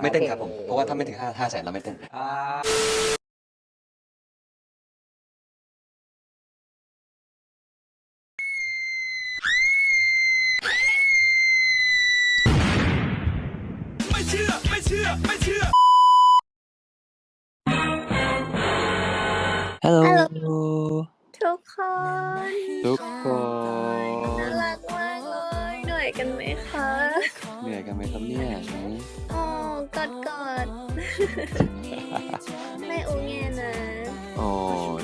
ไม่เต้นครับผม เพราะว่าถ้าไม่ถึงห้าห้าแสนเราไม่เต้นไม่เชื่อ ไม่เชื่อ ไม่เชื่อ ฮัลโหลฮัลโหลทุกคนทุกคน น่ารักมากเลยเหนื่อยกันไหมคะ เหนื่อยกันไหมครับเนี่ยโอ้กอดกอด ไม่อูเงนะ โอ้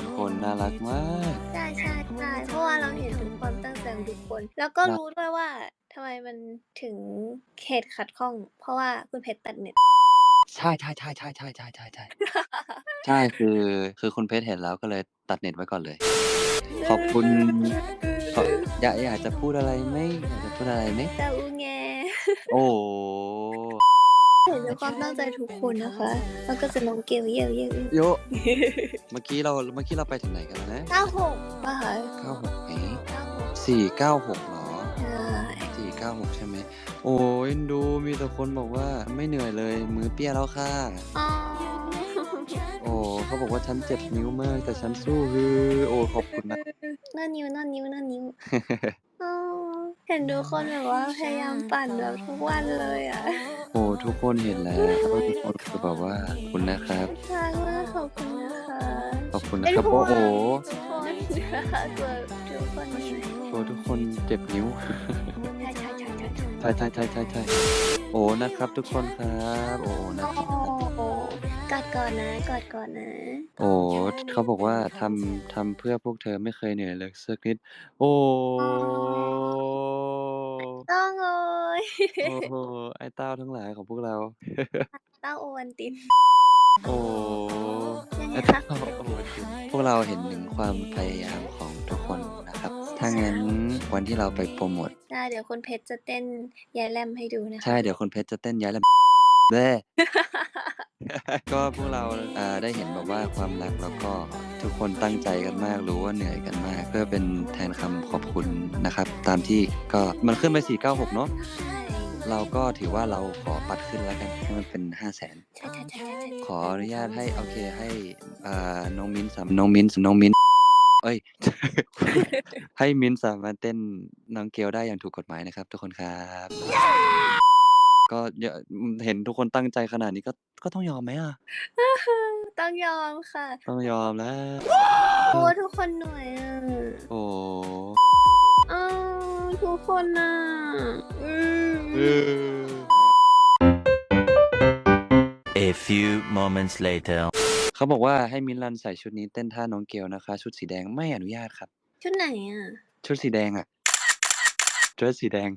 ทุกคนน่ารักมาก ใช่ใช่ใช่เพราะว่าเราเห็นถึงความตั้งใจของทุกคน แล้วก็รู้ด้วยว่าทำไมมันถึงเขตขัดข้อง เพราะว่าคุณเพชรตัดเน็ต ใช่ใช่ใช่ใช่ใช่ใช่ใช่ใช่ใช่คือคือคุณเพชรเห็นแล้วก็เลยตัดเน็ตไว้ก่อนเลย ขอบคุณขออยากอยากจะพูดอะไรไหมอยากจะพูดอะไรไหม แต่อูเงโอ้ เห็นถึงความตั้งใจทุกคนนะคะ แล้วก็จะลงเกลเยอะเยอะโย เมื่อกี้เราเมื่อกี้เราไปถึงไหนกันแล้วนะเก้าหกป่ะคะเก้าหกไหมเก้าหกสี่เก้าหกเหรอใช่สี่เก้าหกใช่ไหม โอ้ยเอ็นดูมีแต่คนบอกว่าไม่เหนื่อยเลยมือเปี้ยแล้วค่ะ อ๋อโอ้เขาบอกว่าฉันเจ็บนิ้วมาก แต่ฉันสู้ฮือโอ้ขอบคุณนะน่านิ้วน่านิ้วน่านิ้วอ๋อเห็นทุกคนแบบว่าพยายามปั่นแบบทุกวันเลยอะ โอ้ทุกคนเห็นแล้วทุกคนก็บอกว่าขอบคุณนะครับน่ารักมากขอบคุณนะคะขอบคุณนะเป็นครับห่วโอ้งโหทุกคนนะคะตัวทุกคนใช่โอ้ทุกคนเจ็บนิ้วใช่ใช่ใช่ใช่ใช่ใช่ใช่ใช่ใช่โอ้นะครับทุกคนครับโอ้นะโอ้กอดก่อนนะกอดก่อนนะ โอ้เขาบอกว่าทำทำเพื่อพวกเธอไม่เคยเหนื่อยเลยสักนิดโอ้ต้องเลย โอ้โหไอ้เต้าทั้งหลายของพวกเรา เต้าโอวันตินโอ้ยังไงไอ้คะ เต้าโอ้โหพวกเราเห็นถึงความพยายามของทุกคนนะครับ ถ้างั้นวันที่เราไปโปรโมท ได้เดี๋ยวคุณเพชรจะเต้นยายแลมให้ดูนะคะ ใช่ เดี๋ยวคุณเพชรจะเต้นย้ายแล้วเด้ ก็พวกเราอ่าได้เห็นแบบว่าความรักแล้วก็ทุกคนตั้งใจกันมากรู้ว่าเหนื่อยกันมาก เพื่อเป็นแทนคำขอบคุณนะครับ ตามที่ก็มันขึ้นไป 496 เนาะใช่เราก็ถือว่าเราขอปัดขึ้นแล้วกันให้มันเป็น 5 0 0 0 0นใช่ใช่ใช่ใช่ขออนุญาตให้โอเคให้อ่าน้องมิ้นสามน้องมิ้นน้องมิ้นเอ้ย ให้มิ้นสามารถเต้นน้องเกลได้อย่างถูกกฎหมายนะครับ ทุกคนครับ ก็เยอะเห็นทุกคนตั้งใจขนาดนี้ก็ ก็ต้องยอมไหมอะ ต้องยอมค่ะ ต้องยอมแล้ว โอ้ทุกคนเหนื่อยอะโอ้อ้าวทุกคนน่ะอืมเออ A few moments later เขาบอกว่าให้มินลันใส่ชุดนี้เต้นท่าน้องเกลนะคะ ชุดสีแดงไม่อนุญาตครับ ชุดไหนอะ ชุดสีแดงอะเดรสสีแดง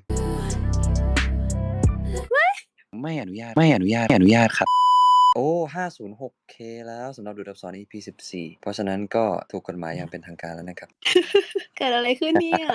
ไม่อนุญาตไม่อนุญาตไม่อนุญาตครับ โอ้ 506K แล้วสำหรับดูดอักษร EP 14 เพราะฉะนั้นก็ถูกกฎหมายอย่างเป็นทางการแล้วนะครับ เกิดอะไรขึ้นเนี่ย